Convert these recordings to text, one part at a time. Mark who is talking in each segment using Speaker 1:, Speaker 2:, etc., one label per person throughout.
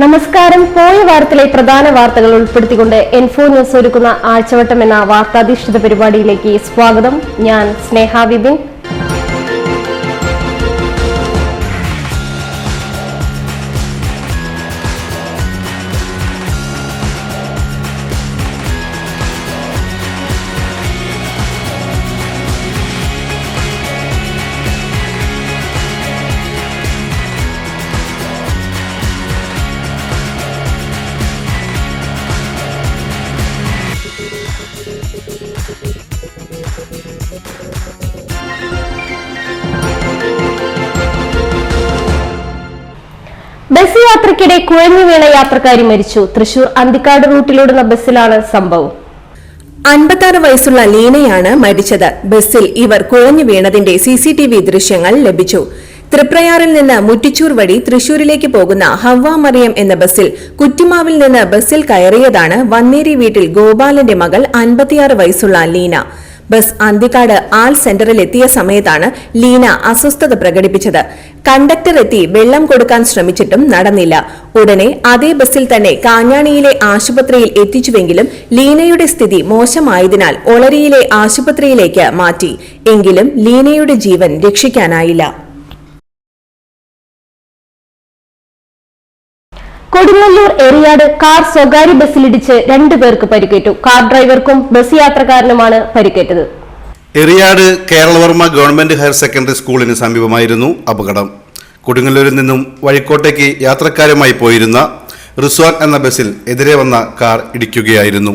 Speaker 1: നമസ്കാരം. പോയ വാരത്തിലെ പ്രധാന വാർത്തകൾ ഉൾപ്പെടുത്തിക്കൊണ്ട് എൻഫോ ന്യൂസ് ഒരുക്കുന്ന ആഴ്ചവട്ടം എന്ന വാർത്താധിഷ്ഠിത പരിപാടിയിലേക്ക് സ്വാഗതം. ഞാൻ സ്നേഹ വിപിൻ. ബസ് യാത്രയ്ക്കിടെ കുഴഞ്ഞു വീണ യാത്രക്കാരി മരിച്ചു. തൃശൂർ അന്തിക്കാട് റൂട്ടിലോടുന്ന ബസ്സിലാണ് സംഭവം.
Speaker 2: അൻപത്താറ് വയസ്സുള്ള ലീനയാണ് മരിച്ചത്. ബസ്സിൽ ഇവർ കുഴഞ്ഞു വീണതിന്റെ സിസിടിവി ദൃശ്യങ്ങൾ ലഭിച്ചു. തൃപ്രയാറിൽ നിന്ന് മുറ്റിച്ചൂർ വഴി തൃശൂരിലേക്ക് പോകുന്ന ഹവ്വ മറിയം എന്ന ബസ്സിൽ കുറ്റിമാവിൽ നിന്ന് ബസ്സിൽ കയറിയതാണ് വന്നേരി വീട്ടിൽ ഗോപാലന്റെ മകൾ അൻപത്തിയാറ് വയസ്സുള്ള ലീന. ബസ് അന്തിക്കാട് ആൾ സെന്ററിൽ എത്തിയ സമയത്താണ് ലീന അസ്വസ്ഥത പ്രകടിപ്പിച്ചത്. കണ്ടക്ടർ എത്തി വെള്ളം കൊടുക്കാൻ ശ്രമിച്ചിട്ടും നടന്നില്ല. ഉടനെ അതേ ബസ്സിൽ തന്നെ കാഞ്ഞാണിയിലെ ആശുപത്രിയിൽ എത്തിച്ചുവെങ്കിലും ലീനയുടെ സ്ഥിതി മോശമായതിനാൽ ഒളരിയിലെ ആശുപത്രിയിലേക്ക് മാറ്റി. എങ്കിലും ലീനയുടെ ജീവൻ രക്ഷിക്കാനായില്ല.
Speaker 1: കൊടുങ്ങല്ലൂർ എറിയാട് കാർ സ്വകാര്യ ബസ്സിലിടിച്ച് രണ്ടുപേർക്ക് പരിക്കേറ്റു. കാർ ഡ്രൈവർക്കും ബസ് യാത്രക്കാരനുമാണ് പരിക്കേറ്റത്.
Speaker 3: Eriyad Keralavarma government higher secondary സ്കൂളിന് സമീപമായിരുന്നു അപകടം. കൊടുങ്ങല്ലൂരിൽ നിന്നും വഴിക്കോട്ടേക്ക് യാത്രക്കാരുമായി പോയിരുന്ന റിസ്വാൻ എന്ന ബസ്സിൽ എതിരെ വന്ന കാർ ഇടിക്കുകയായിരുന്നു.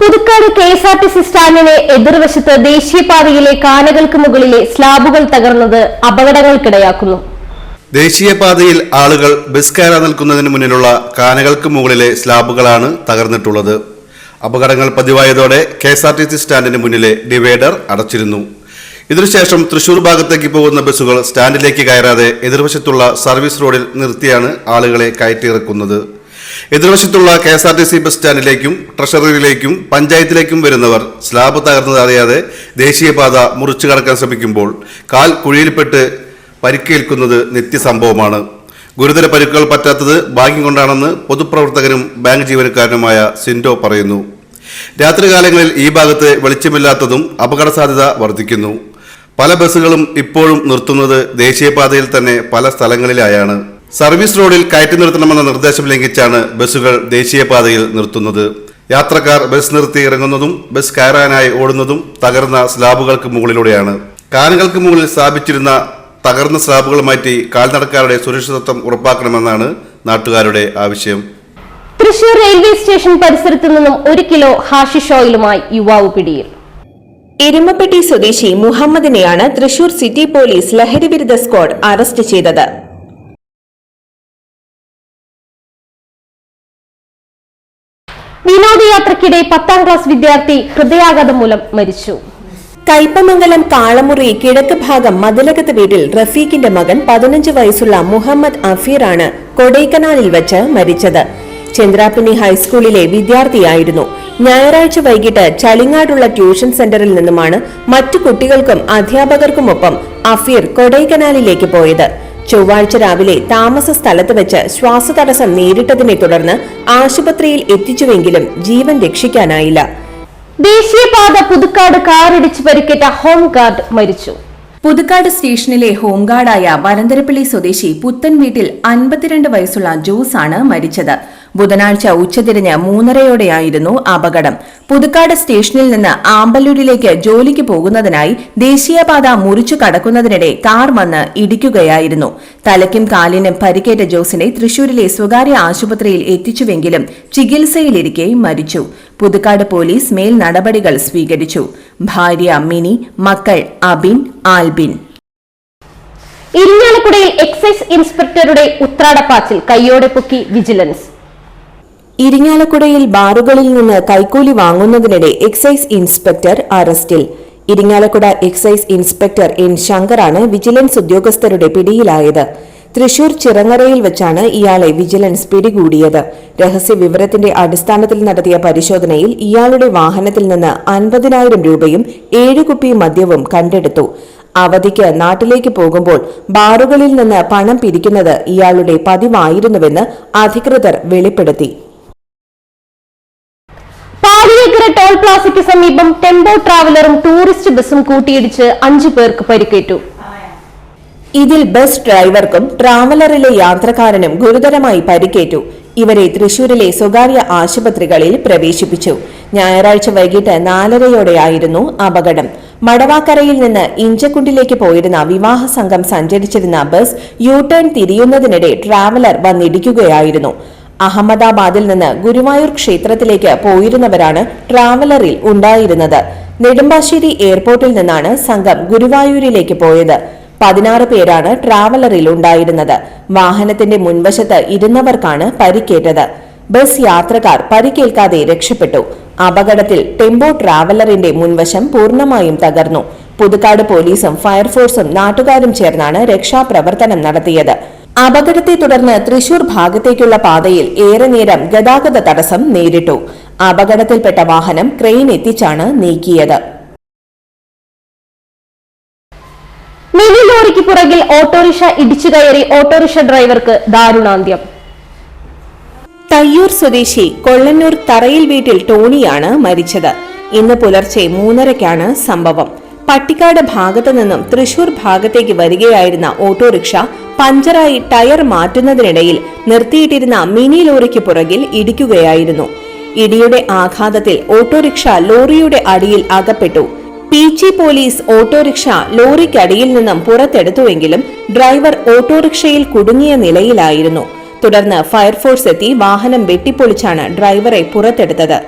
Speaker 1: Puthukkad K S R T C സ്റ്റാൻഡിന് എതിർവശത്ത് ദേശീയപാതയിലെ കാനകൾക്ക് മുകളിലെ സ്ലാബുകൾ തകർന്നത് അപകടങ്ങൾക്കിടയാക്കുന്നു.
Speaker 3: ദേശീയപാതയിൽ ആളുകൾ ബസ് കയറാൻ നിൽക്കുന്നതിന് മുന്നിലുള്ള കാനകൾക്ക് മുകളിലെ സ്ലാബുകളാണ് തകർന്നിട്ടുള്ളത്. അപകടങ്ങൾ പതിവായതോടെ K S R T C സ്റ്റാൻഡിന് മുന്നിലെ ഡിവൈഡർ അടച്ചിരുന്നു. ഇതിനുശേഷം തൃശൂർ ഭാഗത്തേക്ക് പോകുന്ന ബസ്സുകൾ സ്റ്റാൻഡിലേക്ക് കയറാതെ എതിർവശത്തുള്ള സർവീസ് റോഡിൽ നിർത്തിയാണ് ആളുകളെ കയറ്റിയിറക്കുന്നത്. എതിർവശത്തുള്ള K S R T C bus സ്റ്റാൻഡിലേക്കും ട്രഷറിയിലേക്കും പഞ്ചായത്തിലേക്കും വരുന്നവർ സ്ലാബ് തകർന്നത് അറിയാതെ ദേശീയപാത മുറിച്ചു കടക്കാൻ ശ്രമിക്കുമ്പോൾ കാൽ കുഴിയിൽപ്പെട്ട് പരിക്കേൽക്കുന്നത് നിത്യസംഭവമാണ്. ഗുരുതര പരിക്കുകൾ പറ്റാത്തത് ഭാഗ്യം കൊണ്ടാണെന്ന് പൊതുപ്രവർത്തകനും ബാങ്ക് ജീവനക്കാരനുമായ സിൻഡോ പറയുന്നു. രാത്രികാലങ്ങളിൽ ഈ ഭാഗത്ത് വെളിച്ചമില്ലാത്തതും അപകട സാധ്യത വർദ്ധിക്കുന്നു. പല ബസ്സുകളും ഇപ്പോഴും നിർത്തുന്നത് ദേശീയപാതയിൽ തന്നെ പല സ്ഥലങ്ങളിലായാണ്. സർവീസ് റോഡിൽ കയറ്റി നിർത്തണമെന്ന നിർദ്ദേശം ലംഘിച്ചാണ് ബസ്സുകൾ ദേശീയപാതയിൽ നിർത്തുന്നത്. യാത്രക്കാർ ബസ് നിർത്തി ഇറങ്ങുന്നതും ബസ് കയറാനായി ഓടുന്നതും തകർന്ന സ്ലാബുകൾക്ക് മുകളിലൂടെയാണ്. കാനുകൾക്ക് മുകളിൽ സ്ഥാപിച്ചിരുന്ന തകർന്ന സ്ലാബുകൾ മാറ്റി കാൽനടക്കാരുടെ സുരക്ഷിതത്വം ഉറപ്പാക്കണമെന്നാണ് നാട്ടുകാരുടെ ആവശ്യം.
Speaker 1: തൃശൂർ റെയിൽവേ സ്റ്റേഷൻ പരിസരത്തു നിന്നും ഒരു കിലോ ഹാഷിഷ് ഓയിലുമായി യുവാവ് പിടിയിൽ.
Speaker 2: എരുമപ്പെട്ടി സ്വദേശി മുഹമ്മദിനെയാണ് തൃശൂർ സിറ്റി പോലീസ് ലഹരിവിരുദ്ധ സ്ക്വാഡ് അറസ്റ്റ് ചെയ്തത്.
Speaker 1: വിനോദയാത്രയ്ക്കിടെ പത്താം ക്ലാസ് വിദ്യാർത്ഥി ഹൃദയാഘാതം മൂലം മരിച്ചു.
Speaker 2: കയ്പമംഗലം കാളമുറി കിഴക്ക് ഭാഗം മതിലകത്ത് വീട്ടിൽ റഫീഖിന്റെ മകൻ പതിനഞ്ച് വയസ്സുള്ള മുഹമ്മദ് അഫീറാണ് കൊടൈക്കനാലിൽ വച്ച് മരിച്ചത്. ചന്ദ്രാപ്പിനി ഹൈസ്കൂളിലെ വിദ്യാർത്ഥിയായിരുന്നു. ഞായറാഴ്ച വൈകിട്ട് ചളിങ്ങാടുള്ള ട്യൂഷൻ സെന്ററിൽ നിന്നുമാണ് മറ്റു കുട്ടികൾക്കും അധ്യാപകർക്കുമൊപ്പം അഫീർ കൊടൈക്കനാലിലേക്ക് പോയത്. ചൊവ്വാഴ്ച രാവിലെ താമസ സ്ഥലത്ത് വെച്ച് ശ്വാസതടസ്സം നേരിട്ടതിനെ തുടർന്ന് ആശുപത്രിയിൽ എത്തിച്ചുവെങ്കിലും ജീവൻ രക്ഷിക്കാനായില്ല.
Speaker 1: ദേശീയപാത പുതുക്കാട് കാറിടിച്ച് പരിക്കേറ്റ ഹോംഗാർഡ് മരിച്ചു.
Speaker 2: പുതുക്കാട് സ്റ്റേഷനിലെ ഹോംഗാർഡായ വനന്തരപ്പള്ളി സ്വദേശി പുത്തൻ വീട്ടിൽ അൻപത്തിരണ്ട് വയസ്സുള്ള ജോസ് ആണ് മരിച്ചത്. ബുധനാഴ്ച ഉച്ചതിരിഞ്ഞ് മൂന്നരയോടെയായിരുന്നു അപകടം. പുതുക്കാട് സ്റ്റേഷനിൽ നിന്ന് ആമ്പല്ലൂരിലേക്ക് ജോലിക്ക് പോകുന്നതിനായി ദേശീയപാത മുറിച്ചു കടക്കുന്നതിനിടെ കാർ വന്ന് ഇടിക്കുകയായിരുന്നു. തലയ്ക്കും കാലിനും പരിക്കേറ്റ ജോസിനെ തൃശൂരിലെ സ്വകാര്യ ആശുപത്രിയിൽ എത്തിച്ചുവെങ്കിലും ചികിത്സയിലിരിക്കെ മരിച്ചു. പുതുക്കാട് പോലീസ് മേൽ നടപടികൾ സ്വീകരിച്ചു. ഭാര്യ മിനി മക്കൾ അബിൻ ആൽബിൻ.
Speaker 1: ഇരിഞ്ഞാലക്കുടയിൽ എക്സൈസ് ഇൻസ്പെക്ടറുടെ ഉത്രാടപ്പാച്ചിൽ കയ്യോടെ പൊക്കി വിജിലൻസ്.
Speaker 2: ഇരിങ്ങാലക്കുടയിൽ ബാറുകളിൽ നിന്ന് കൈക്കൂലി വാങ്ങുന്നതിനിടെ എക്സൈസ് ഇൻസ്പെക്ടർ അറസ്റ്റിൽ. ഇരിങ്ങാലക്കുട എക്സൈസ് ഇൻസ്പെക്ടർ എൻ ശങ്കറാണ് വിജിലൻസ് ഉദ്യോഗസ്ഥരുടെ പിടിയിലായത്. തൃശൂർ ചിറങ്ങരയിൽ വെച്ചാണ് ഇയാളെ വിജിലൻസ് പിടികൂടിയത്. രഹസ്യ വിവരത്തിന്റെ അടിസ്ഥാനത്തിൽ നടത്തിയ പരിശോധനയിൽ ഇയാളുടെ വാഹനത്തിൽ നിന്ന് അൻപതിനായിരം രൂപയും ഏഴ് കുപ്പി മദ്യവും കണ്ടെടുത്തു. അവധിക്ക് നാട്ടിലേക്ക് പോകുമ്പോൾ ബാറുകളിൽ നിന്ന് പണം പിരിക്കുന്നത് ഇയാളുടെ പതിവായിരുന്നുവെന്ന് അധികൃതർ വെളിപ്പെടുത്തി.
Speaker 1: പാലിയേക്കര ടോൾ പ്ലാസയ്ക്ക് സമീപം ടെമ്പോ ട്രാവലറും ടൂറിസ്റ്റ് ബസ്സും കൂട്ടിയിടിച്ച് അഞ്ചു പേർക്ക് പരിക്കേറ്റു.
Speaker 2: ഇതിൽ ബസ് ഡ്രൈവർക്കും ട്രാവലറിലെ യാത്രക്കാരനും ഗുരുതരമായി പരിക്കേറ്റു. ഇവരെ തൃശൂരിലെ സ്വകാര്യ ആശുപത്രികളിൽ പ്രവേശിപ്പിച്ചു. ഞായറാഴ്ച വൈകിട്ട് നാലരയോടെയായിരുന്നു അപകടം. മടവാക്കരയിൽ നിന്ന് ഇഞ്ചക്കുണ്ടിലേക്ക് പോയിരുന്ന വിവാഹ സംഘം സഞ്ചരിച്ചിരുന്ന ബസ് യു ടേൺ തിരിയുന്നതിനിടെ ട്രാവലർ വന്നിടിക്കുകയായിരുന്നു. അഹമ്മദാബാദിൽ നിന്ന് ഗുരുവായൂർ ക്ഷേത്രത്തിലേക്ക് പോയിരുന്നവരാണ് ട്രാവലറിൽ ഉണ്ടായിരുന്നത്. നെടുമ്പാശ്ശേരി എയർപോർട്ടിൽ നിന്നാണ് സംഘം ഗുരുവായൂരിലേക്ക് പോയത്. പതിനാറ് പേരാണ് ട്രാവലറിൽ ഉണ്ടായിരുന്നത്. വാഹനത്തിന്റെ മുൻവശത്ത് ഇരുന്നവർക്കാണ് പരിക്കേറ്റത്. ബസ് യാത്രക്കാർ പരിക്കേൽക്കാതെ രക്ഷപ്പെട്ടു. അപകടത്തിൽ ടെമ്പോ ട്രാവലറിന്റെ മുൻവശം പൂർണമായും തകർന്നു. പുതുക്കാട് പോലീസും ഫയർഫോഴ്സും നാട്ടുകാരും ചേർന്നാണ് രക്ഷാപ്രവർത്തനം നടത്തിയത്. അപകടത്തെ തുടർന്ന് തൃശൂർ ഭാഗത്തേക്കുള്ള പാതയിൽ ഏറെ നേരം ഗതാഗത തടസ്സം നേരിട്ടു. അപകടത്തിൽപ്പെട്ട വാഹനം ക്രെയിൻ എത്തിച്ചാണ് നീക്കിയത്.
Speaker 1: മിനി ലോറിക്ക് പുറകിൽ ഓട്ടോറിക്ഷ ഇടിച്ചു കയറി ഓട്ടോറിക്ഷ ഡ്രൈവർക്ക് ദാരുണാന്ത്യം.
Speaker 2: തയ്യൂർ സ്വദേശി കൊള്ളന്നൂർ തറയിൽ വീട്ടിൽ ടോണിയാണ് മരിച്ചത്. ഇന്ന് പുലർച്ചെ മൂന്നരയ്ക്കാണ് സംഭവം. പട്ടിക്കാട് ഭാഗത്തു നിന്നും തൃശൂർ ഭാഗത്തേക്ക് വരികയായിരുന്ന ഓട്ടോറിക്ഷ പഞ്ചറായി ടയർ മാറ്റുന്നതിനിടയിൽ നിർത്തിയിട്ടിരുന്ന മിനി ലോറിക്ക് പുറകിൽ ഇടിക്കുകയായിരുന്നു. ഇടിയുടെ ആഘാതത്തിൽ ഓട്ടോറിക്ഷ ലോറിയുടെ അടിയിൽ അകപ്പെട്ടു. പീച്ചി പോലീസ് ഓട്ടോറിക്ഷ ലോറിക്കടിയിൽ നിന്നും പുറത്തെടുത്തുവെങ്കിലും ഡ്രൈവർ ഓട്ടോറിക്ഷയിൽ കുടുങ്ങിയ നിലയിലായിരുന്നു. തുടർന്ന് ഫയർഫോഴ്സ് എത്തി വാഹനം വെട്ടിപ്പൊളിച്ചാണ് ഡ്രൈവറെ പുറത്തെടുത്തത്.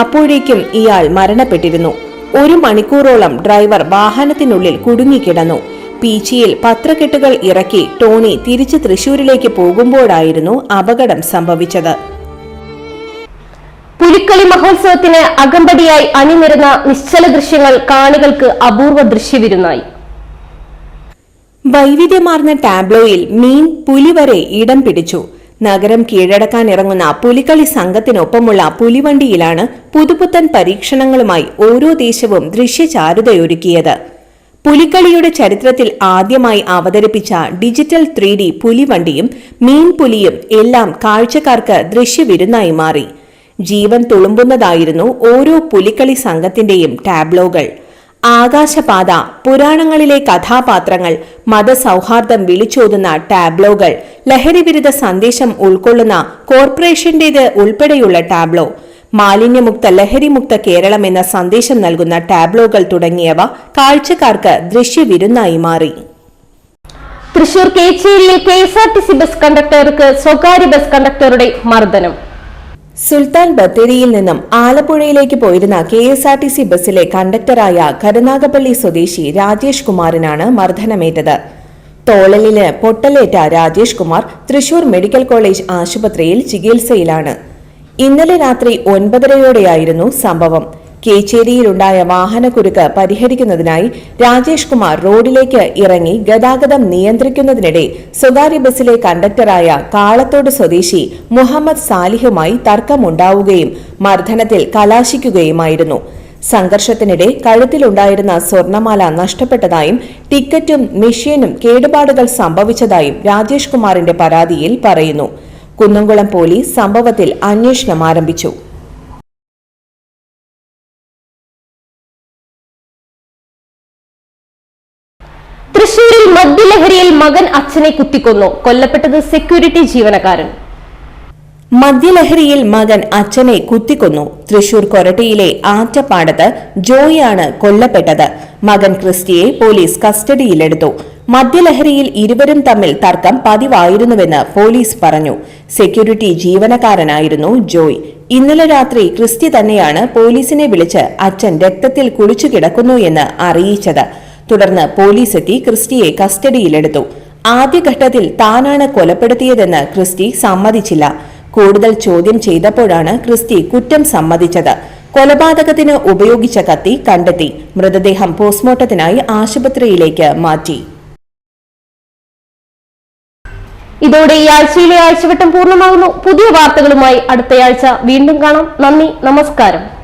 Speaker 2: അപ്പോഴേക്കും ഇയാൾ മരണപ്പെട്ടിരുന്നു. ഒരു മണിക്കൂറോളം ഡ്രൈവർ വാഹനത്തിനുള്ളിൽ കുടുങ്ങിക്കിടന്നു. പീച്ചിയിൽ പത്രക്കെട്ടുകൾ ഇറക്കി ടോണി തിരിച്ച് തൃശൂരിലേക്ക് പോകുമ്പോഴായിരുന്നു അപകടം സംഭവിച്ചത്.
Speaker 1: പുലിക്കളി മഹോത്സവത്തിന് അകമ്പടിയായി അണിനിരുന്ന നിശ്ചല ദൃശ്യങ്ങൾ കാണികൾക്ക് അപൂർവ ദൃശ്യവിരുന്നായി.
Speaker 2: വൈവിധ്യമാർന്ന ടാബ്ലോയിൽ മീൻ പുലി വരെ ഇടം പിടിച്ചു. നഗരം കീഴടക്കാൻ ഇറങ്ങുന്ന പുലിക്കളി സംഘത്തിനൊപ്പമുള്ള പുലിവണ്ടിയിലാണ് പുതുപുത്തൻ പരീക്ഷണങ്ങളുമായി ഓരോ ദേശവും ദൃശ്യചാരുതയൊരുക്കിയത്. പുലിക്കളിയുടെ ചരിത്രത്തിൽ ആദ്യമായി അവതരിപ്പിച്ച ഡിജിറ്റൽ ത്രീ ഡി പുലിവണ്ടിയും മീൻ പുലിയും എല്ലാം കാഴ്ചക്കാർക്ക് ദൃശ്യവിരുന്നായി മാറി. ജീവൻ തുളുമ്പുന്നതായിരുന്നു ഓരോ പുലിക്കളി സംഘത്തിന്റെയും ടാബ്ലോകൾ. ആകാശപാത പുരാണങ്ങളിലെ കഥാപാത്രങ്ങൾ മതസൗഹാർദ്ദം വിളിച്ചോതുന്ന ടാബ്ലോകൾ ലഹരിവിരുദ്ധ സന്ദേശം ഉൾക്കൊള്ളുന്ന കോർപ്പറേഷന്റേത് ഉൾപ്പെടെയുള്ള ടാബ്ലോ മാലിന്യമുക്ത ലഹരിമുക്ത കേരളം എന്ന സന്ദേശം നൽകുന്ന ടാബ്ലോകൾ തുടങ്ങിയവ കാഴ്ചക്കാർക്ക് ദൃശ്യവിരുന്നായി മാറി.
Speaker 1: Thrissur കേച്ചേരിയിൽ K S R T C bus കണ്ടക്ടർക്ക് സ്വകാര്യ ബസ് കണ്ടക്ടറുടെ മർദ്ദനം.
Speaker 2: സുൽത്താൻ ബത്തേരിയിൽ നിന്നും ആലപ്പുഴയിലേക്ക് പോയിരുന്ന K S R T C ബസ്സിലെ കണ്ടക്ടറായ കരുനാഗപ്പള്ളി സ്വദേശി രാജേഷ് കുമാറിനാണ് മർദ്ദനമേറ്റത്. തോളലിന് പൊട്ടലേറ്റ രാജേഷ് കുമാർ തൃശൂർ മെഡിക്കൽ കോളേജ് ആശുപത്രിയിൽ ചികിത്സയിലാണ്. ഇന്നലെ രാത്രി ഒൻപതരയോടെയായിരുന്നു സംഭവം. കേച്ചേരിയിലുണ്ടായ വാഹനക്കുരുക്ക് പരിഹരിക്കുന്നതിനായി രാജേഷ് കുമാർ റോഡിലേക്ക് ഇറങ്ങി ഗതാഗതം നിയന്ത്രിക്കുന്നതിനിടെ സ്വകാര്യ ബസ്സിലെ കണ്ടക്ടറായ കാളത്തോട് സ്വദേശി മുഹമ്മദ് സാലിഹുമായി തർക്കമുണ്ടാവുകയും മർദ്ദനത്തിൽ കലാശിക്കുകയുമായിരുന്നു. സംഘർഷത്തിനിടെ കഴുത്തിലുണ്ടായിരുന്ന സ്വർണമാല നഷ്ടപ്പെട്ടതായും ടിക്കറ്റും മെഷീനും കേടുപാടുകൾ സംഭവിച്ചതായും രാജേഷ് കുമാറിന്റെ പരാതിയിൽ പറയുന്നു. കുന്നംകുളം പോലീസ് സംഭവത്തിൽ അന്വേഷണം ആരംഭിച്ചു.
Speaker 1: മദ്യലഹരിയിൽ മകൻ അച്ഛനെ കുത്തിക്കൊന്നു. കൊല്ലപ്പെട്ടത് സെക്യൂരിറ്റി ജീവനക്കാരൻ.
Speaker 2: മദ്യലഹരിയിൽ മകൻ അച്ഛനെ കുത്തിക്കൊന്നു. തൃശൂർ കൊരട്ടിയിലെ ആറ്റപ്പാടത്ത് ജോയിയാണ് കൊല്ലപ്പെട്ടത്. മകൻ ക്രിസ്റ്റിയെ പോലീസ് കസ്റ്റഡിയിലെടുത്തു. മദ്യലഹരിയിൽ ഇരുവരും തമ്മിൽ തർക്കം പതിവായിരുന്നുവെന്ന് പോലീസ് പറഞ്ഞു. സെക്യൂരിറ്റി ജീവനക്കാരനായിരുന്നു ജോയ്. ഇന്നലെ രാത്രി ക്രിസ്റ്റി തന്നെയാണ് പോലീസിനെ വിളിച്ച് അച്ഛൻ രക്തത്തിൽ കുളിച്ചു കിടക്കുന്നു എന്ന് അറിയിച്ചത്. തുടർന്ന് പോലീസ് എത്തി ക്രിസ്റ്റിയെ കസ്റ്റഡിയിലെടുത്തു. ആദ്യഘട്ടത്തിൽ താനാണ് കൊലപ്പെടുത്തിയതെന്ന് ക്രിസ്റ്റി സമ്മതിച്ചില്ല. കൂടുതൽ ചോദ്യം ചെയ്തപ്പോഴാണ് ക്രിസ്റ്റി കുറ്റം സമ്മതിച്ചത്. കൊലപാതകത്തിന് ഉപയോഗിച്ച കത്തി കണ്ടെത്തി. മൃതദേഹം പോസ്റ്റ്മോർട്ടത്തിനായി ആശുപത്രിയിലേക്ക് മാറ്റി.
Speaker 1: ഇതോടെ ഈ ആഴ്ചയിലെ ആഴ്ചവട്ടം പൂർണമാകുന്നു. പുതിയ വാർത്തകളുമായി അടുത്തയാഴ്ച വീണ്ടും കാണാം. നന്ദി നമസ്കാരം.